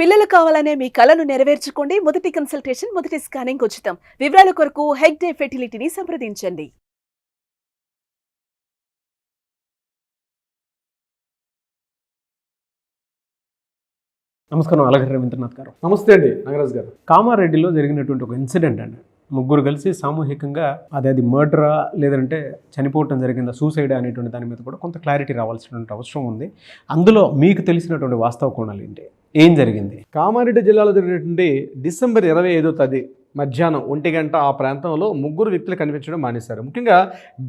పిల్లలు కావాలనే మీ కలను నెరవేర్చుకోండి. మొదటి కన్సల్టేషన్ మొదటి స్కానింగ్ ఉచితం. వివరాల కొరకు హెగ్ డే ఫెర్టిలిటీని సంప్రదించండి. నమస్కారం అలగరి రవీంద్రనాథ్ గారు. నమస్తే అండి నాగరాజ్ గారు. కామారెడ్డిలో జరిగినటువంటి ఒక ఇన్సిడెంట్ అండి. ముగ్గురు కలిసి సామూహికంగా అది అది మర్డరా లేదంటే చనిపోవటం జరిగిందా సూసైడ్ అనేటువంటి దాని మీద కూడా కొంత క్లారిటీ రావాల్సినటువంటి అవసరం ఉంది. అందులో మీకు తెలిసినటువంటి వాస్తవ కోణాలు ఏంటి? ఏం జరిగింది? కామారెడ్డి జిల్లాలో జరిగినటువంటి డిసెంబర్ ఇరవై ఐదో తేదీ మధ్యాహ్నం ఒంటి గంట ఆ ప్రాంతంలో ముగ్గురు వ్యక్తులు కనిపించడం మానేశారు. ముఖ్యంగా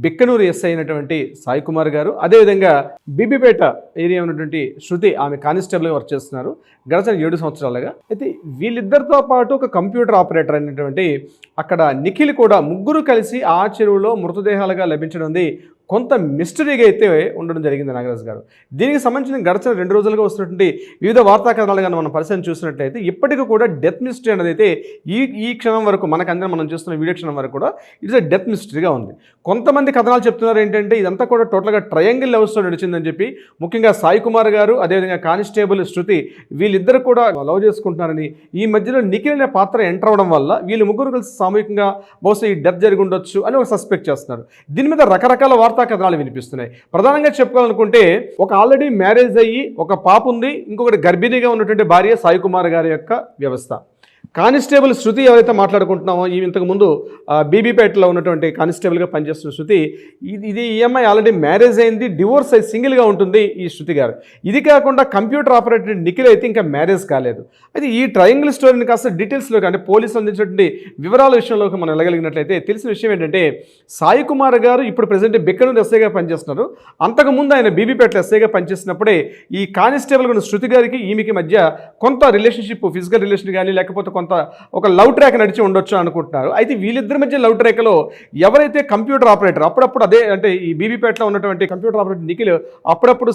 బిక్కనూరు ఎస్ఐ అయినటువంటి సాయి కుమార్ గారు అదేవిధంగా బీబీపేట ఏరియా ఉన్నటువంటి శృతి ఆమె కానిస్టేబుల్గా వర్క్ చేస్తున్నారు. గడిచిన ఏడు సంవత్సరాలుగా. అయితే వీళ్ళిద్దరితో పాటు ఒక కంప్యూటర్ ఆపరేటర్ అయినటువంటి అక్కడ నిఖిల్ కూడా ముగ్గురు కలిసి ఆ చెరువులో మృతదేహాలుగా లభించడం ఉంది. కొంత మిస్టరీగా అయితే ఉండడం జరిగింది నాగరాజు గారు. దీనికి సంబంధించిన గడిచిన రెండు రోజులుగా వస్తున్నటువంటి వివిధ వార్తా కథనాలు కానీ మనం పరిశీలన చూసినట్లయితే ఇప్పటికీ కూడా డెత్ మిస్టరీ అనేది అయితే ఈ ఈ క్షణం వరకు మనకందరం మనం చూస్తున్న వీడియో క్షణం వరకు కూడా ఇట్స్ అ డెత్ మిస్టరీగా ఉంది. కొంతమంది కథనాలు చెప్తున్నారు ఏంటంటే ఇదంతా కూడా టోటల్గా ట్రయాంగిల్ లవ్ నడిచిందని చెప్పి ముఖ్యంగా సాయి కుమార్ గారు అదేవిధంగా కానిస్టేబుల్ శృతి వీళ్ళిద్దరు కూడా లవ్ చేసుకుంటున్నారని ఈ మధ్యలో నిఖిల్ అనే పాత్ర ఎంటర్ అవడం వల్ల వీళ్ళు ముగ్గురు కలిసి సామూహికంగా బహుశా ఈ డెత్ జరిగి ఉండొచ్చు అని ఒక సస్పెక్ట్ చేస్తున్నారు. దీని మీద రకరకాల వార్త కథనాలు వినిపిస్తున్నాయి. ప్రధానంగా చెప్పుకోవాలనుకుంటే ఒక ఆల్రెడీ మ్యారేజ్ అయ్యి ఒక పాప ఉంది ఇంకొకటి గర్భిణీగా ఉన్నటువంటి భార్య సాయి కుమార్ గారి యొక్క వ్యవస్థ. కానిస్టేబుల్ శృతి ఎవరైతే మాట్లాడుకుంటున్నామో ఈ ఇంతకుముందు బీబీపేటలో ఉన్నటువంటి కానిస్టేబుల్గా పనిచేస్తున్న శృతి ఇది ఇది ఈఎంఐ ఆల్రెడీ మ్యారేజ్ అయింది డివోర్స్ అయి సింగిల్గా ఉంటుంది ఈ శృతి గారు. ఇది కాకుండా కంప్యూటర్ ఆపరేటర్ నిఖిల్ అయితే ఇంకా మ్యారేజ్ కాలేదు. అయితే ఈ ట్రయాంగిల్ స్టోరీని కాస్త డీటెయిల్స్లోకి అంటే పోలీసులు అందించినటువంటి వివరాల విషయంలోకి మనం వెళ్ళగలిగినట్లయితే తెలిసిన విషయం ఏంటంటే సాయి కుమార్ గారు ఇప్పుడు ప్రజెంట్ బిక్కనూరు ఎస్ఐగా పనిచేస్తున్నారు. అంతకుముందు ఆయన బీబీపేటలో ఎస్ఐగా పనిచేసినప్పుడే ఈ కానిస్టేబుల్ ఉన్న శృతి గారికి ఈమెకి మధ్య కొంత రిలేషన్షిప్ ఫిజికల్ రిలేషన్ కానీ లేకపోతే కొంత ఒక లవ్ ట్రాక్ నడిచి ఉండొచ్చు అనుకుంటున్నారు. అయితే వీళ్ళిద్దరి మధ్య లవ్ ట్రాక్లో ఎవరైతే కంప్యూటర్ ఆపరేటర్ అప్పుడప్పుడు అదే అంటే ఈ బీబీపేటలో ఉన్నటువంటి కంప్యూటర్ ఆపరేటర్ నిఖిల్ అప్పుడప్పుడు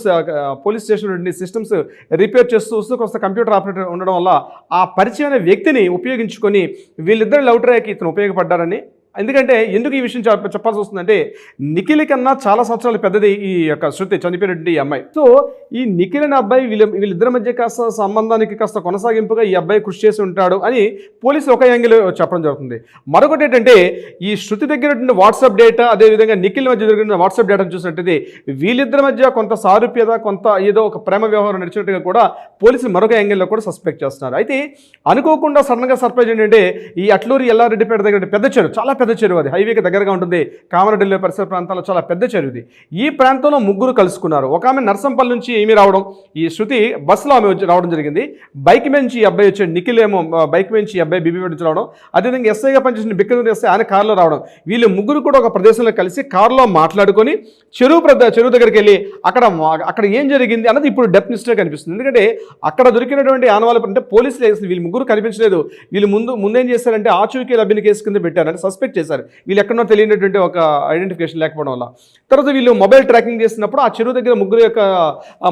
పోలీస్ స్టేషన్ నుండి సిస్టమ్స్ రిపేర్ చేస్తూ వస్తూ కొంత కంప్యూటర్ ఆపరేటర్ ఉండడం వల్ల ఆ పరిచయమైన వ్యక్తిని ఉపయోగించుకొని వీళ్ళిద్దరు లవ్ ట్రాక్ ఇతను ఉపయోగపడ్డారని ఎందుకంటే ఎందుకు ఈ విషయం చెప్పాల్సి వస్తుందంటే నిఖిల్ కన్నా చాలా సంవత్సరాలు పెద్దది ఈ యొక్క శృతి చనిపోయినటువంటి ఈ అమ్మాయి. సో ఈ నిఖిల్ అనే అబ్బాయి వీళ్ళ వీళ్ళిద్దరి మధ్య కాస్త సంబంధానికి కాస్త కొనసాగింపుగా ఈ అబ్బాయి కృషి చేసి ఉంటాడు అని పోలీసులు ఒక యాంగిల్ చెప్పడం జరుగుతుంది. మరొకటి ఏంటంటే ఈ శృతి దగ్గర వాట్సాప్ డేటా అదేవిధంగా నిఖిల్ మధ్య జరిగిన వాట్సాప్ డేటాను చూసినట్టయితే వీళ్ళిద్దరి మధ్య కొంత సారూప్యత కొంత ఏదో ఒక ప్రేమ వ్యవహారం నడిచినట్టుగా కూడా పోలీసులు మరొక యాంగిల్లో కూడా సస్పెక్ట్ చేస్తున్నారు. అయితే అనుకోకుండా సడన్గా సర్ప్రైజ్ ఏంటంటే ఈ అట్లూరి ఎల్లారెడ్డిపేట దగ్గర పెద్ద చెరువు చాలా పెద్ద పెద్ద చెరువు అది. హైవేకి దగ్గరగా ఉంటుంది. కామరెడ్డిలో పరిసర ప్రాంతాల్లో చాలా పెద్ద చెరువు ఇది. ఈ ప్రాంతంలో ముగ్గురు కలుసుకున్నారు. ఒక ఆమె నర్సంపల్లి నుంచి ఏమి రావడం. ఈ శృతి బస్సులో ఆమె రావడం జరిగింది. బైక్ నుంచి ఈ అబ్బాయి వచ్చాడు నిఖిల్ ఏమో బైక్ నుంచి అబ్బాయి బీబీ నుంచి రావడం. అదేవిధంగా ఎస్ఐగా పనిచేసిన బిక్కనూరు ఎస్ఐ ఆయన కారులో రావడం. వీళ్ళు ముగ్గురు కూడా ఒక ప్రదేశంలో కలిసి కారులో మాట్లాడుకొని చెరువు ప్రద చెరువు దగ్గరికి వెళ్ళి అక్కడ అక్కడ ఏం జరిగింది అన్నది ఇప్పుడు డెప్ కనిపిస్తుంది. ఎందుకంటే అక్కడ దొరికినటువంటి ఆనవాళ్ళ అంటే పోలీసులు వీళ్ళు ముగ్గురు కనిపించలేదు. వీళ్ళు ముందు ముందేం చేశారంటే ఆచూకీ లభ్యని కేసు కింద పెట్టారు. అంటే సస్పెక్ట్ చేశారు. వీళ్ళు ఎక్కడో తెలియనటువంటి ఒక ఐడెంటిఫికేషన్ లేకపోవడం వల్ల. తర్వాత వీళ్ళు మొబైల్ ట్రాకింగ్ చేసినప్పుడు ఆ చెరువు దగ్గర ముగ్గురు యొక్క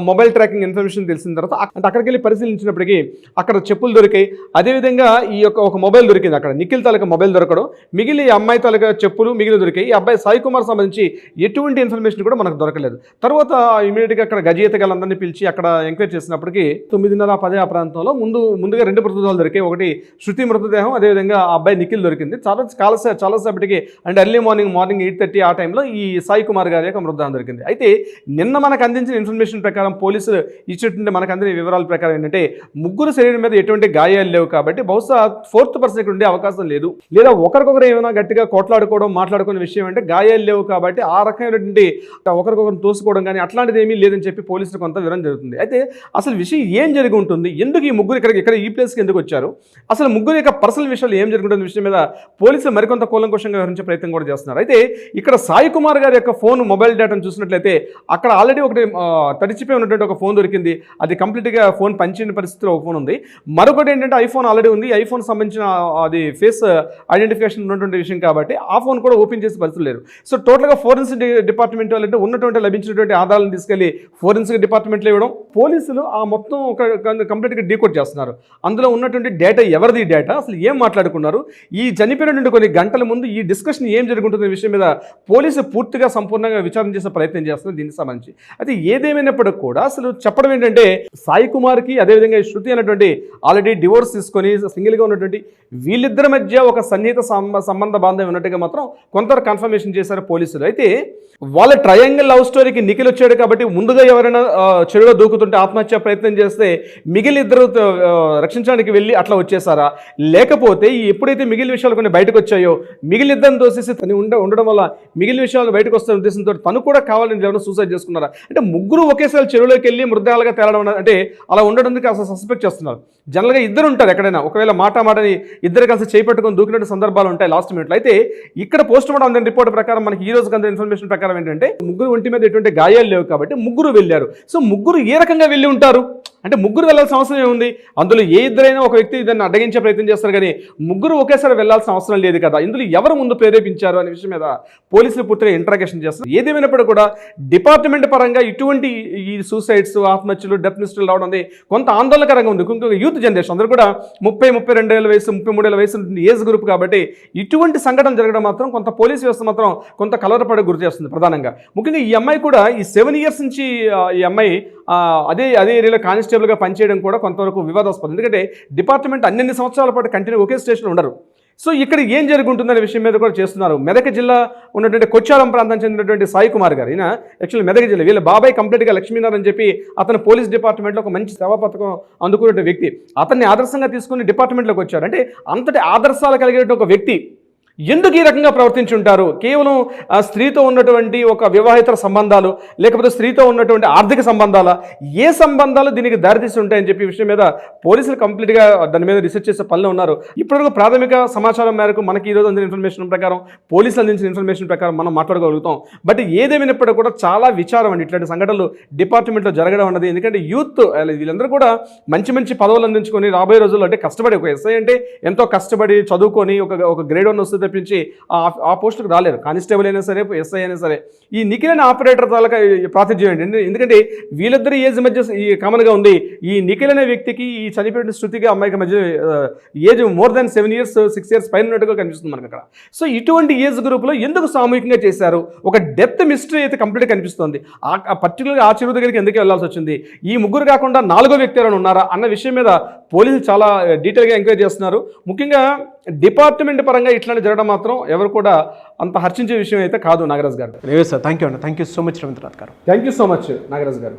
మొబైల్ ట్రాకింగ్ ఇన్ఫర్మేషన్ తెలిసిన తర్వాత అంటే అక్కడికి వెళ్ళి పరిశీలించినప్పటికీ అక్కడ చెప్పులు దొరికాయి. అదేవిధంగా ఈ యొక్క ఒక మొబైల్ దొరికింది అక్కడ. నిఖిల్ తాలూకా మొబైల్ దొరకడం మిగిలి ఈ అమ్మాయి తాలూకా చెప్పులు మిగిలిన దొరికాయి. ఈ అబ్బాయి సాయి కుమార్ సంబంధించి ఎటువంటి ఇన్ఫర్మేషన్ కూడా మనకు దొరకలేదు. తర్వాత ఇమీడియట్గా అక్కడ గజయితగాళ్ళందరినీ పిలిచి అక్కడ ఎంక్వైరీ చేసినప్పటికీ తొమ్మిదిన్నర పదే ఆ ప్రాంతంలో ముందు ముందుగా రెండు మృతదేహాలు దొరికాయి. ఒకటి శృతి మృతదేహం అదేవిధంగా ఆ అబ్బాయి నిఖిల్ దొరికింది. చాలా చాలా చాలాసేపటికి and early morning morning eight thirty ఆ టైంలో ఈ సాయి కుమార్ గారి యొక్క మృతదేహం దొరికింది. అయితే నిన్న మనకు అందించిన ఇన్ఫర్మేషన్ ప్రకారం పోలీసులు ఇచ్చినటువంటి మనకు అందిన వివరాల ప్రకారం ఏంటంటే ముగ్గురు శరీరం మీద ఎటువంటి గాయాలు లేవు కాబట్టి బహుశా ఫోర్త్ పర్సన్ ఇక్కడ ఉండే అవకాశం లేదు. లేదా ఒకరికొకరు ఏమైనా గట్టిగా కొట్లాడుకోవడం మాట్లాడుకునే విషయం అంటే గాయాలు లేవు కాబట్టి ఆ రకమైనటువంటి ఒకరికొకరు తోసుకోవడం కానీ అట్లాంటిది ఏమీ లేదని చెప్పి పోలీసులు కొంత వివరం జరుగుతుంది. అయితే అసలు విషయం ఏం జరిగి ఉంటుంది? ఎందుకు ఈ ముగ్గురు ఇక్కడ ఇక్కడ ఈ ప్లేస్కి ఎందుకు వచ్చారు? అసలు ముగ్గురు యొక్క పర్సనల్ విషయాలు ఏం జరుగుతున్న విషయం మీద పోలీసులు మరికొంత కూలంకుషంగా వివరించే ప్రయత్నం కూడా చేస్తున్నారు. అయితే ఇక్కడ సాయి కుమార్ గారి యొక్క ఫోన్ మొబైల్ డేటాను చూసినట్లయితే అక్కడ ఆల్రెడీ ఒకటి తడిచిపోయి ఉన్నటువంటి ఒక ఫోన్ దొరికింది. అది కంప్లీట్గా ఫోన్ పంచిన పరిస్థితిలో ఒక ఫోన్ ఉంది. మరొకటి ఏంటంటే ఐఫోన్ ఆల్రెడీ ఉంది. ఐఫోన్ సంబంధించిన అది ఫేస్ ఐడెంటిఫికేషన్ ఉన్నటువంటి విషయం కాబట్టి ఆ ఫోన్ కూడా ఓపెన్ చేసే పరిస్థితులు లేదు సో టోటల్గా ఫోరెన్సిక్ డిపార్ట్మెంట్ వాళ్ళంటే ఉన్నటువంటి లభించినటువంటి ఆధారాలను తీసుకెళ్ళి ఫోరెన్సిక్ డిపార్ట్మెంట్లో ఇవ్వడం. పోలీసులు ఆ మొత్తం ఒక కంప్లీట్గా డీకోడ్ చేస్తున్నారు. అందులో ఉన్నటువంటి డేటా ఎవరిది డేటా? అసలు ఏం మాట్లాడుకున్నారు? ఈ చనిపోయినటువంటి కొన్ని గంటల దాని ముందు ఈ డిస్కషన్ ఏం జరుగుతుందనే విషయం మీద పోలీసు పూర్తిగా సంపూర్ణంగా విచారణ చేసే ప్రయత్నం చేస్తున్నారు దీనికి సంబంధించి. అయితే ఏదేమైనప్పటికీ కూడా అసలు చెప్పడం ఏంటంటే సాయి కుమార్కి అదేవిధంగా శృతి అనేటువంటి ఆల్రెడీ డివోర్స్ తీసుకొని సింగిల్గా ఉన్నటువంటి వీళ్ళిద్దరి మధ్య ఒక సన్నిహిత సంబంధ బాంధం ఉన్నట్టుగా మాత్రం కొంత కన్ఫర్మేషన్ చేశారు పోలీసులు. అయితే వాళ్ళ ట్రయాంగిల్ లవ్ స్టోరీకి నిఖిల్ వచ్చాడు కాబట్టి ముందుగా ఎవరైనా చెడులో దూకుతుంటే ఆత్మహత్య ప్రయత్నం చేస్తే మిగిలిన ఇద్దరు రక్షించడానికి వెళ్ళి అట్లా వచ్చేసారా లేకపోతే ఎప్పుడైతే మిగిలిన విషయాలు కొన్ని బయటకు వచ్చాయో మిగిలిన ఇద్దరిని దోసేసి తను ఉండ ఉండడం వల్ల మిగిలిన విషయాలు బయటకు వస్తున్న ఉద్దేశంతో తను కూడా కావాలని ఎవరైనా సూసైడ్ చేసుకున్నారా? అంటే ముగ్గురు ఒకేసారి చెరువులోకి వెళ్ళి మృతదేహాలుగా తేలడం అంటే అలా ఉండడం అసలు సస్పెక్ట్ చేస్తున్నారు. జనరల్గా ఇద్దరు ఉంటారు ఎక్కడైనా. ఒకవేళ మాట మాటని ఇద్దరు కలిసి చేపట్టుకొని దూకినట్టు సందర్భాలు ఉంటాయి లాస్ట్ మినిట్లో అయితే ఇక్కడ పోస్ట్ మార్టం అందిన రిపోర్ట్ ప్రకారం మనకి ఈ రోజు అందిన ఇన్ఫర్మేషన్ ప్రకారం ఏంటంటే ముగ్గురు ఒంటి మీద ఎటువంటి గాయాలు లేవు కాబట్టి ముగ్గురు వెళ్ళారు. సో ముగ్గురు ఏ రకంగా వెళ్ళి ఉంటారు? అంటే ముగ్గురు వెళ్ళాల్సిన అవసరం ఏముంది? అందులో ఏ ఇద్దరైనా ఒక వ్యక్తి దాన్ని అడ్డగించే ప్రయత్నం చేస్తారు కానీ ముగ్గురు ఒకేసారి వెళ్ళాల్సిన అవసరం లేదు కదా. ఇందులో ఎవరు ముందు ప్రేరేపించారు అనే విషయం మీద పోలీసులు పూర్తిగా ఇంట్రాగేషన్ చేస్తారు ఏదేమైనప్పుడు కూడా డిపార్ట్మెంట్ పరంగా ఇటువంటి ఈ సూసైడ్స్ ఆత్మహత్యలు డెత్ రావడం అనేది కొంత ఆందోళనకరంగా ఉంది. ఇంకొక యూత్ జనరేషన్ అందరూ కూడా ముప్పై ముప్పై రెండేళ్ళ వయసు ముప్పై మూడేళ్ళ వయసు ఏజ్ గ్రూప్ కాబట్టి ఇటువంటి సంఘటన జరగడం మాత్రం కొంత పోలీస్ వ్యవస్థ మాత్రం కొంత కలవరపడే గురి చేస్తుంది ప్రధానంగా. ముఖ్యంగా ఈ అమ్మాయి కూడా ఈ సెవెన్ ఇయర్స్ నుంచి ఈ అమ్మాయి అదే అదే ఏరియాలో కానిస్టేబుల్గా పనిచేయడం కూడా కొంతవరకు వివాదాస్పదం. ఎందుకంటే డిపార్ట్మెంట్ అన్ని సంవత్సరాల పాటు కంటిన్యూ ఒకే స్టేషన్ ఉండరు. సో ఇక్కడ ఏం జరుగుతుందనే విషయం మీద కూడా చేస్తున్నారు. మెదక్ జిల్లా ఉన్నటువంటి కొచ్చారం ప్రాంతం చెందినటువంటి సాయి కుమార్ గారు. ఈయన యాక్చువల్లీ మెదక్ జిల్లా. వీళ్ళ బాబాయ్ కంప్లీట్గా లక్ష్మీనారాయణ అని చెప్పి అతను పోలీస్ డిపార్ట్మెంట్లో ఒక మంచి సేవా పథకం అందుకునే వ్యక్తి. అతన్ని ఆదర్శంగా తీసుకుని డిపార్ట్మెంట్లోకి వచ్చారు. అంటే అంతటి ఆదర్శాలు కలిగిన ఒక వ్యక్తి. ఎందుకు ఈ రకంగా ప్రవర్తించుంటారు? కేవలం ఆ, స్త్రీతో ఉన్నటువంటి ఒక వివాహితర సంబంధాలు లేకపోతే స్త్రీతో ఉన్నటువంటి ఆర్థిక సంబంధాల? ఏ సంబంధాలు దీనికి దారితీసి ఉంటాయని చెప్పి విషయం మీద పోలీసులు కంప్లీట్గా దాని మీద రీసెర్చ్ చేసే పనిలో ఉన్నారు. ఇప్పటివరకు ప్రాథమిక సమాచారం మేరకు మనకి ఈరోజు అందిన ఇన్ఫర్మేషన్ ప్రకారం పోలీసులు అందించిన ఇన్ఫర్మేషన్ ప్రకారం మనం మాట్లాడగలుగుతాం. బట్ ఏదేమైనప్పటికీ కూడా చాలా విచారం అండి. ఇట్లాంటి సంఘటనలు డిపార్ట్మెంట్లో జరగడం అన్నది. ఎందుకంటే యూత్ వీళ్ళందరూ కూడా మంచి మంచి పదవులు అందించుకొని రాబోయే రోజుల్లో అంటే కష్టపడి ఒక ఎస్ఐ అంటే ఎంతో కష్టపడి చదువుకొని ఒక ఒక గ్రేడ్ వన్ వస్తుంది తప్పించి ఆ పోస్టుకు రాలేరు. కానిస్టేబుల్ అయినా సరే ఎస్ఐ అయినా సరే. ఈ నిఖిల్ అనే ఆపరేటర్ తాలూకా ఈ ప్రాతిధ్యం ఏంటి? ఎందుకంటే వీళ్ళిద్దరి ఏజ్ మధ్య ఈ కామన్గా ఉంది. ఈ నిఖిల్ అనే వ్యక్తికి ఈ చనిపోయిన శృతికి అమ్మాయికి మధ్య age more than seven years six years పైన ఉన్నట్టుగా కనిపిస్తుంది మనకు అక్కడ. సో ఇటువంటి ఏజ్ గ్రూప్లో ఎందుకు సామూహికంగా చేశారు? ఒక డెత్ మిస్టరీ అయితే కంప్లీట్ కనిపిస్తుంది. ఆ పర్టికులర్గా ఆ చిరు దగ్గరికి ఎందుకు వెళ్ళాల్సి వచ్చింది? ఈ ముగ్గురు కాకుండా నాలుగో వ్యక్తి ఎవరైనా ఉన్నారా? అన్న విషయం మీద పోలీసులు చాలా డీటెయిల్గా ఎంక్వైరీ చేస్తున్నారు. ముఖ్యంగా డిపార్ట్మెంట్ పరంగా ఇట్లాంటి జరగడం మాత్రం ఎవరు కూడా అంత హర్షించే విషయం అయితే కాదు నాగరాజ్ గారు. లేదు సార్ థ్యాంక్ యూ అండి thank you so much Ravindranath garu. Thank you so much Nagaraj garu.